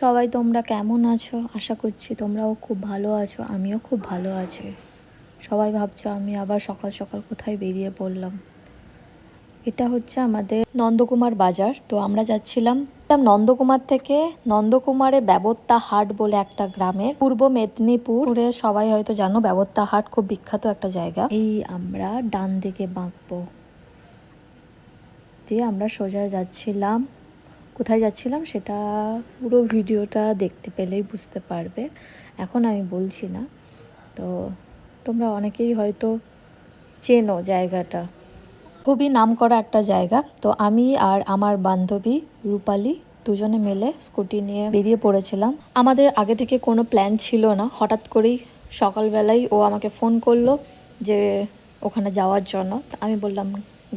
সবাই তোমরা কেমন আছো? আশা করছি তোমরাও খুব ভালো আছো, আমিও খুব ভালো আছি। সবাই ভাবছ আমি আবার সকাল সকাল কোথায় বেরিয়ে পড়লাম। এটা হচ্ছে আমাদের নন্দকুমার বাজার, তো আমরা যাচ্ছিলাম নন্দকুমার থেকে। নন্দকুমারে ব্যবত্তা হাট বলে একটা গ্রামের, পূর্ব মেদিনীপুরে। সবাই হয়তো জানো, ব্যবত্তা হাট খুব বিখ্যাত একটা জায়গা। এই আমরা ডান দিকে বাঁকবো। দিয়ে আমরা সোজা যাচ্ছিলাম কোথায় যাচ্ছিলাম সেটা পুরো ভিডিওটা দেখতে পেলেই বুঝতে পারবে। এখন আমি বলছি না। তো তোমরা অনেকেই হয়তো চেনো জায়গাটা। খুবই নাম করা একটা জায়গা। তো আমি আর আমার বান্ধবী রূপালী দুজনে মিলে স্কুটি নিয়ে বেরিয়ে পড়েছিলাম। আমাদের আগে থেকে কোনো প্ল্যান ছিল না। হঠাৎ করেই সকালবেলাই ও আমাকে ফোন করল যে ওখানে যাওয়ার জন্য। আমি বললাম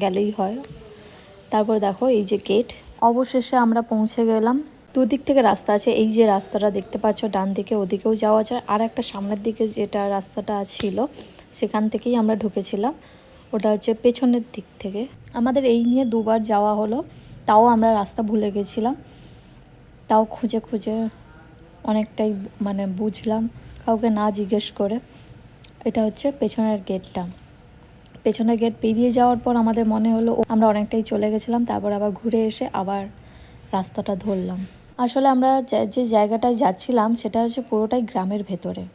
গেলেই হয়। তারপর দেখো এই যে গেট অবশেষে আমরা পৌঁছে গেলাম। দুদিক থেকে রাস্তা আছে, এই যে রাস্তাটা দেখতে পাচ্ছ, ডান দিকে ওদিকেও যাওয়া যায়। আর একটা সামনের দিকে যেটা রাস্তাটা ছিল, সেখান থেকেই আমরা ঢুকেছিলাম। ওটা হচ্ছে পেছনের দিক থেকে। আমাদের এই নিয়ে দুবার যাওয়া হলো, তাও আমরা রাস্তা ভুলে গেছিলাম। তাও খুঁজে খুঁজে অনেকটাই মানে বুঝলাম, কাউকে না জিজ্ঞেস করে। এটা হচ্ছে পেছনের গেটটা পেছনের গেট পেরিয়ে যাওয়ার পর আমাদের মনে হলো আমরা অনেকটাই চলে গেছিলাম, তারপর আবার ঘুরে এসে আবার রাস্তাটা ধরলাম। আসলে আমরা যে- জায়গাটায় যাচ্ছিলাম, সেটা হচ্ছে পুরোটাই গ্রামের ভেতরে।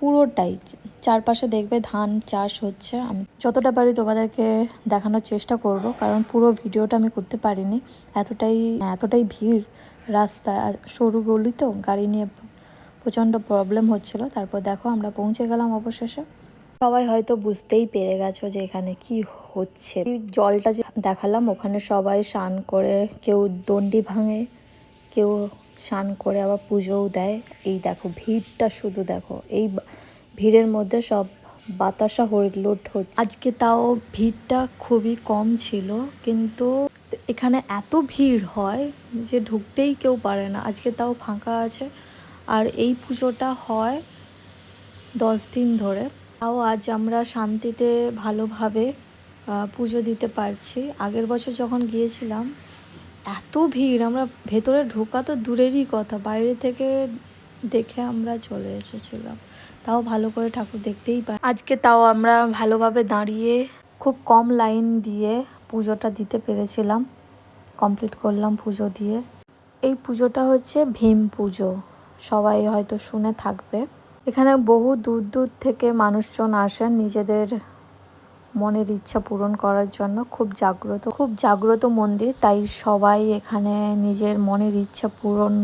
পুরোটাই। চারপাশে দেখবে ধান চাষ হচ্ছে। আমি যতটা পারি তোমাদেরকে দেখানোর চেষ্টা করব, কারণ পুরো ভিডিওটা আমি করতে পারিনি। এতটাই এতটাই ভিড় রাস্তা সরু গলি তো, গাড়ি নিয়ে প্রচণ্ড প্রবলেম হচ্ছিল। তারপর দেখো আমরা পৌঁছে গেলাম অবশেষে। সবাই হয়তো বুঝতেই পেরে গেছো যে এখানে কি হচ্ছে। জলটা যে দেখালাম, ওখানে সবাই স্নান করে, কেউ দণ্ডি ভাঙে, কেউ স্নান করে আবার পুজোও দেয়। এই দেখো, ভিড়টা শুধু দেখো, এই ভিড়ের মধ্যে সব বাতাসা হরিলুট হচ্ছে। আজকে তাও ভিড়টা খুবই কম ছিল, কিন্তু এখানে এত ভিড় হয় যে ঢুকতেই কেউ পারে না। আজকে তাও ফাঁকা আছে। আর এই পুজোটা হয় দশ দিন ধরে। তাও আজ আমরা শান্তিতে ভালোভাবে পুজো দিতে পারছি। আগের বছর যখন গিয়েছিলাম, এত ভিড়, আমরা ভেতরে ঢোকা তো দূরেরই কথা, বাইরে থেকে দেখে আমরা চলে এসেছিলাম। তাও ভালো করে ঠাকুর দেখতেই পাই। আজকে তাও আমরা ভালোভাবে দাঁড়িয়ে খুব কম লাইন দিয়ে পুজোটা দিতে পেরেছিলাম। কমপ্লিট করলাম পুজো দিয়ে। এই পুজোটা হচ্ছে ভীম পুজো। সবাই হয়তো শুনে থাকবে। এখানে বহু দূর দূর থেকে মানুষজন আসেন নিজেদের মনের ইচ্ছা পূরণ করার জন্য। খুব জাগ্রত খুব জাগ্রত মন্দির, তাই সবাই এখানে নিজের মনের ইচ্ছা পূরণ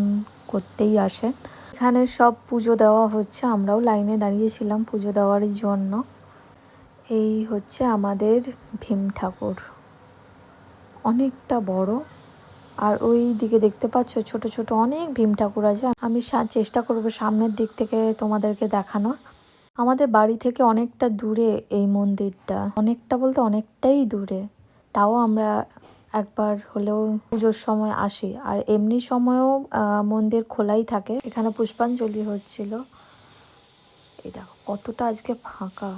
করতেই আসেন। এখানে সব পুজো দেওয়া হচ্ছে, আমরাও লাইনে দাঁড়িয়েছিলাম পুজো দেওয়ার জন্য। এই হচ্ছে আমাদের ভীম ঠাকুর। অনেকটা বড় আর ওই দিকে দেখতে পাচ্ছ ছোট ছোট অনেক ভীম ঠাকুর আছে। আমি চেষ্টা করব সামনের দিক থেকে তোমাদেরকে দেখানোর। আমাদের বাড়ি থেকে অনেকটা দূরে এই মন্দিরটা। অনেকটা বলতে অনেকটাই দূরে। তাও আমরা একবার হলেও পুজোর সময় আসি। আর এমনি সময়েও মন্দির খোলাই থাকে। এখানে পুষ্পাঞ্জলি হচ্ছিল। এই দেখো, কতটা আজকে ফাঁকা।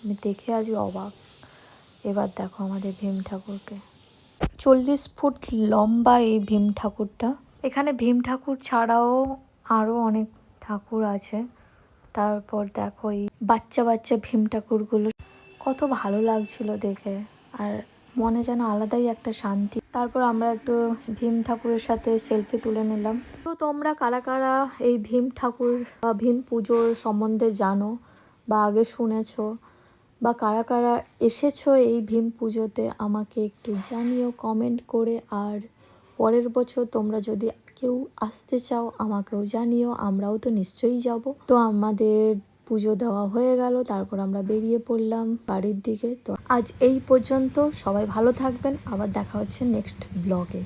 আমি দেখে আজকে অবাক। এবার দেখো আমাদের ভীম ঠাকুরকে। চল্লিশ ফুট লম্বা এই ভীম ঠাকুরটা। এখানে ভীম ঠাকুর ছাড়াও আরও অনেক ঠাকুর আছে। তারপর দেখো এই বাচ্চা বাচ্চা ভীম ঠাকুরগুলো। কত ভালো লাগছিল দেখে। আর মনে যেন আলাদাই একটা শান্তি। তারপর আমরা একটু ভীম ঠাকুরের সাথে সেলফি তুলে নিলাম। তো তোমরা কারা কারা এই ভীম ঠাকুর বা ভীম পুজোর সম্বন্ধে জানো বা আগে শুনেছো? বা কারা কারা এসেছ এই ভীম পুজোতে আমাকে একটু জানিও কমেন্ট করে। আর পরের বছর তোমরা যদি কেউ আসতে চাও, আমাকেও জানিও, আমরাও তো নিশ্চয়ই যাব। তো আমাদের পুজো দেওয়া হয়ে গেল, তারপর আমরা বেরিয়ে পড়লাম বাড়ির দিকে। তো আজ এই পর্যন্ত, সবাই ভালো থাকবেন, আবার দেখা হচ্ছে নেক্সট ব্লগে